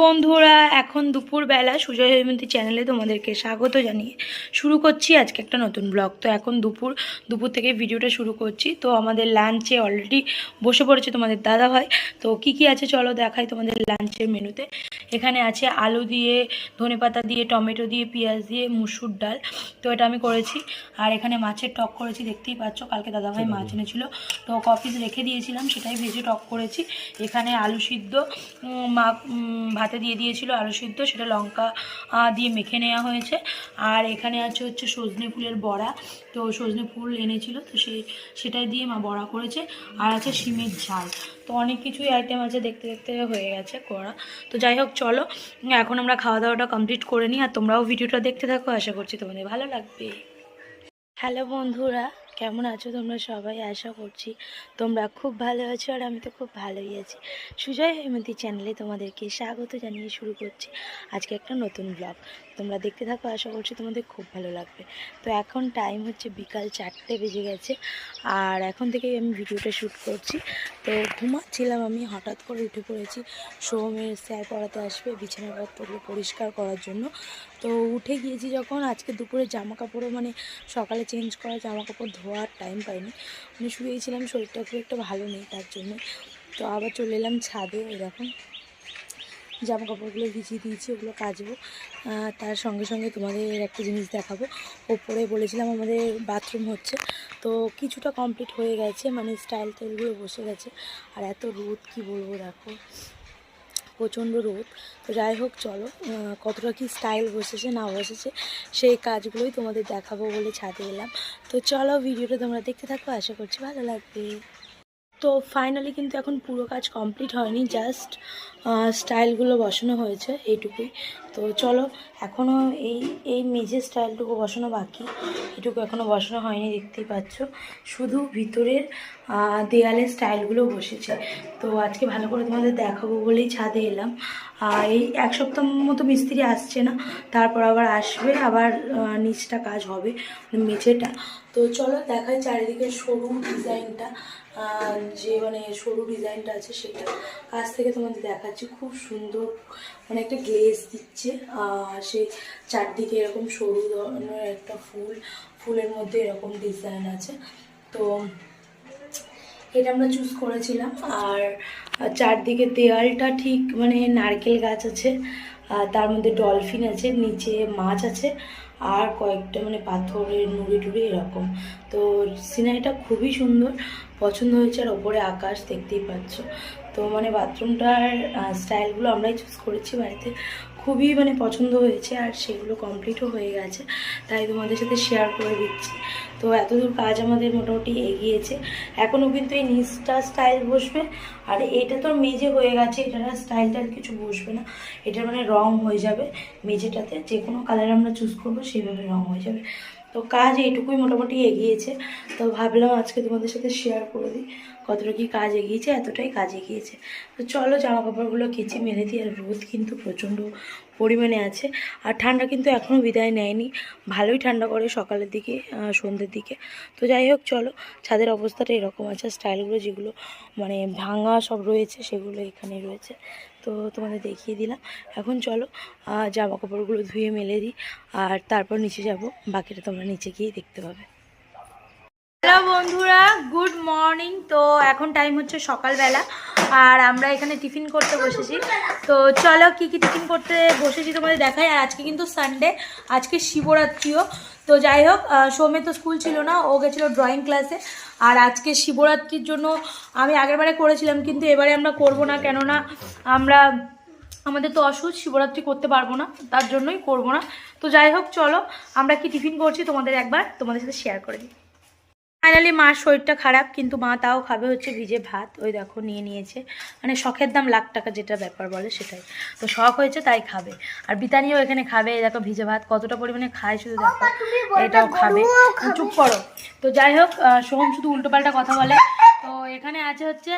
বন্ধুরা এখন দুপুরবেলা সুজয় হৈমন্তী চ্যানেলে তোমাদেরকে স্বাগত জানিয়ে শুরু করছি আজকে একটা নতুন ব্লগ। তো এখন দুপুর দুপুর থেকে ভিডিওটা শুরু করছি। তো আমাদের লাঞ্চে অলরেডি বসে পড়েছে তোমাদের দাদা ভাই তো কি কি আছে চলো দেখাই তোমাদের লাঞ্চের মেনুতে এখানে আছে আলু দিয়ে ধনেপাতা দিয়ে টমেটো দিয়ে পেঁয়াজ দিয়ে মুসুর ডাল। তো এটা আমি করেছি। আর এখানে মাছের টক করেছি দেখতেই পাচ্ছ কালকে দাদা ভাই মাছ এনেছিল। তো কপিস রেখে দিয়েছিলাম সেটাই ভেজে টক করেছি। এখানে আলু সিদ্ধ মা ভাতে দিয়ে দিয়েছিল আলু সিদ্ধ, সেটা লঙ্কা দিয়ে মেখে নেওয়া হয়েছে। আর এখানে আছে হচ্ছে সজনে ফুলের বড়া। তো সজনে ফুল এনেছিল, তো সে, সেটাই দিয়ে মা বড়া করেছে। আর আছে শিমের ঝাল। তো অনেক কিছুই আইটেম আছে, দেখতে দেখতে হয়ে গেছে করা। তো যাই হোক, চলো। এখন আমরা খাওয়া দাওয়াটা কমপ্লিট করে নিই, আর তোমরাও ভিডিওটা দেখতে থাকো। আশা করছি তোমাদের ভালো লাগবে। হ্যালো বন্ধুরা কেমন আছো তোমরা সবাই? আশা করছি তোমরা খুব ভালো আছো আর আমি তো খুব ভালোই আছি। সুজয় হেমন্তী চ্যানেলে তোমাদেরকে স্বাগত জানিয়ে শুরু করছি। আজকে একটা নতুন ব্লগ তোমরা দেখতে থাকো, আশা করছি তোমাদের খুব ভালো লাগবে। তো এখন টাইম হচ্ছে বিকাল চারটে বেজে গেছে, আর এখন থেকেই আমি ভিডিওটা শ্যুট করছি। তো ঘুমাচ্ছিলাম আমি, হঠাৎ করে উঠে পড়েছি। সোমের স্যার পড়াতে আসবে বিছানাপত্রগুলো পরিষ্কার করার জন্য। তো উঠে গিয়েছি যখন, আজকে দুপুরে জামা কাপড়ও মানে সকালে চেঞ্জ করা জামা কাপড় ধোয়ার টাইম পাইনি। মানে শুয়েছিলাম, শরীরটা খুব একটা ভালো নেই তার জন্য তো আবার চলে এলাম ছাদে দেখুন। জামা কাপড়গুলো ভিজিয়ে দিয়েছি, ওগুলো কাচবো। তার সঙ্গে সঙ্গে তোমাদের একটা জিনিস দেখাবো। ওপরে বলেছিলাম আমাদের বাথরুম হচ্ছে। তো কিছুটা কমপ্লিট হয়ে গেছে মানে স্টাইল টাইলগুলো বসে গেছে। আর এত রোদ, কি বলব দেখো। প্রচণ্ড রোদ। তো যাই হোক, চলো। কতটা কি স্টাইল বসেছে, না বসেছে, সেই কাজগুলোই তোমাদের দেখাবো বলে ছাদে এলাম। তো চলো, ভিডিওটা তোমরা দেখতে থাকো, আশা করছি ভালো লাগবে। তো ফাইনালি কিন্তু এখন পুরো কাজ কমপ্লিট হয়নি জাস্ট স্টাইলগুলো বসানো হয়েছে এইটুকুই। তো চলো এখনও এই এই মেঝের স্টাইলটুকু বসানো বাকি। এটুকু এখনও বসানো হয়নি, দেখতেই পাচ্ছ। শুধু ভিতরের দেয়ালের স্টাইলগুলো বসেছে। তো আজকে ভালো করে তোমাদের দেখাবো বলেই ছাদে এলাম। এই এক সপ্তাহ মতো মিস্ত্রি আসছে না, তারপর আবার আসবে, আবার নিচটা কাজ হবে মেঝেটা। তো চলো, দেখাই চারিদিকে সরু ডিজাইনটা যে মানে সরু ডিজাইনটা আছে সেটা। কাছ থেকে তোমাদের দেখাচ্ছি খুব সুন্দর মানে একটা গ্লেজ দিচ্ছে, আর সেই চারদিকে এরকম সরু ধরনের একটা ফুল, ফুলের মধ্যে এরকম ডিজাইন আছে। তো এটা আমরা চুজ করেছিলাম। আর চারদিকে দেয়ালটা ঠিক মানে নারকেল গাছ আছে, আর তার মধ্যে ডলফিন আছে, নিচে মাছ আছে, আর কয়েকটা মানে পাথরের নুড়ি টুড়ি এরকম। তো সিনারিটা খুবই সুন্দর, পছন্দ হয়েছে আর ওপরে আকাশ দেখতেই পাচ্ছ। তো মানে বাথরুমটার স্টাইলগুলো আমরাই চুজ করেছি বাড়িতে। খুবই মানে পছন্দ হয়েছে আর সেগুলো কমপ্লিটও হয়ে গেছে। তাই তোমাদের সাথে শেয়ার করে দিচ্ছি। তো এতদূর কাজ আমাদের মোটামুটি এগিয়েছে। এখনও কিন্তু এই নিচটা স্টাইল বসবে। আর এটা তো মেজে হয়ে গেছে, এটার স্টাইলটার কিছু বসবে না। এটা মানে রং হয়ে যাবে মেঝেটাতে যে কোনো কালার আমরা চুজ করব, সেভাবে রং হয়ে যাবে। তো কাজ এইটুকুই মোটামুটি এগিয়েছে। তো ভাবলাম আজকে তোমাদের সাথে শেয়ার করে দিই, কতটা কি কাজ এগিয়েছে, এতটাই কাজ এগিয়েছে। তো চলো জামা কাপড়গুলো কেচে মেলে দিই, আর রোদ কিন্তু প্রচণ্ড পরিমাণে আছে। আর ঠান্ডা কিন্তু এখনও বিদায় নেয়নি, ভালোই ঠান্ডা করে সকালের দিকে সন্ধ্যের দিকে। তো যাই হোক, চলো, ছাদের অবস্থাটা এরকম আছে স্টাইলগুলো যেগুলো মানে ভাঙা সব রয়েছে, সেগুলো এখানে রয়েছে। তো তোমাদের দেখিয়ে দিলাম। এখন চলো জামা কাপড়গুলো ধুয়ে মেলে দিই, আর তারপর নিচে যাব। বাকিটা তোমরা নিচে গিয়ে দেখতে পাবে। হ্যালো বন্ধুরা, গুড মর্নিং। তো এখন টাইম হচ্ছে সকালবেলা, আর আমরা এখানে টিফিন করতে বসেছি। তো চলো কি কি টিফিন করতে বসেছি তোমাদের দেখাই। আর আজকে কিন্তু সানডে আজকে শিবরাত্রিও। তো যাই হোক সৌমের তো স্কুল ছিল না, ও গেছিল ড্রয়িং ক্লাসে আর আজকে শিবরাত্রির জন্য আমি আগেরবারে করেছিলাম, কিন্তু এবারে আমরা করব না, কেননা আমরা, আমাদের তো অসুখ, শিবরাত্রি করতে পারব না, তার জন্যই করব না। তো যাই হোক, চলো আমরা কি টিফিন করছি তোমাদের একবার তোমাদের সাথে শেয়ার করে দিই। ফাইনালি মার শরীরটা খারাপ কিন্তু মা তাও খাবে হচ্ছে ভিজে ভাত। ওই দেখো নিয়ে নিয়েছে। মানে শখের দাম লাখ টাকা যেটা ব্যাপার বলে সেটাই। তো শখ হয়েছে তাই খাবে। আর বিতানিও এখানে খাবে। এই দেখো ভিজে ভাত কতটা পরিমাণে খায় শুধু দেখো। এটাও খাবে। চুপ করো। তো যাই হোক সোহম শুধু উল্টোপাল্টা কথা বলে। এখানে আছে হচ্ছে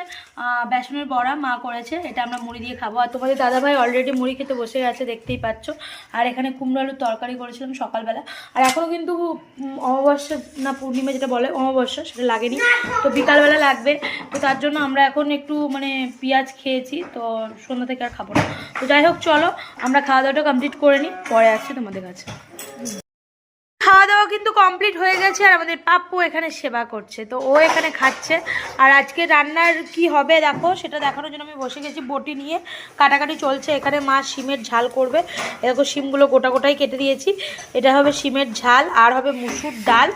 বেসনের বড়া মা করেছে, এটা আমরা মুড়ি দিয়ে খাব। আর তোমাদের দাদাভাই অলরেডি মুড়ি খেতে বসে গেছে দেখতেই পাচ্ছ। আর এখানে কুমড়ো আলুর তরকারি করেছিলাম সকালবেলা। আর এখনও কিন্তু অমাবস্যা, না পূর্ণিমা যেটা বলে, অমাবস্যা, সেটা লাগেনি। তো বিকালবেলা লাগবে। তো তার জন্য আমরা এখন একটু মানে পেঁয়াজ খেয়েছি, তো সন্ধ্যা থেকে আর খাব না। তো যাই হোক, চলো, আমরা খাওয়া দাওয়াটা কমপ্লিট করে নিই, পরে আসছি তোমাদের কাছে। খাওয়া দাওয়া কিন্তু কমপ্লিট হয়ে গেছে আর আমাদের পাপ্পু এখানে সেবা করছে। তো ও এখানে খাচ্ছে। আর আজকে রান্নার কি হবে দেখো, সেটা দেখানোর জন্য আমি বসে গেছি বটি নিয়ে। কাটাকাটি চলছে, এখানে মা শিমের ঝাল করবে। এ দেখো শিমগুলো গোটা গোটাই কেটে দিয়েছি। এটা হবে শিমের ঝাল, আর হবে মুসুর ডাল,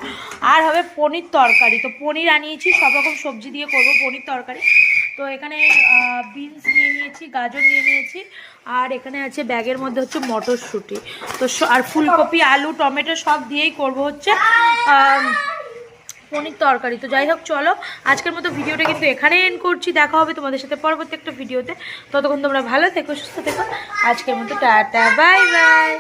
আর হবে পনির তরকারি। তো পনির আনিয়েছি, সব রকম সবজি দিয়ে করব পনির তরকারি। তো এখানে বিনস নিয়ে নিয়েছি, গাজর নিয়ে নিয়েছি, আর এখানে আছে ব্যাগের মধ্যে হচ্ছে মটরশুঁটি। তো আর ফুলকপি, আলু, টমেটো সব দিয়েই করব হচ্ছে পনির তরকারি। তো যাই হোক, চলো, আজকের মতো ভিডিওটা কিন্তু এখানে এন্ড করছি। দেখা হবে তোমাদের সাথে পরবর্তী একটা ভিডিওতে। ততক্ষণ তোমরা ভালো থেকো, সুস্থ থেকো। আজকের মতো টাটা, বাই বাই।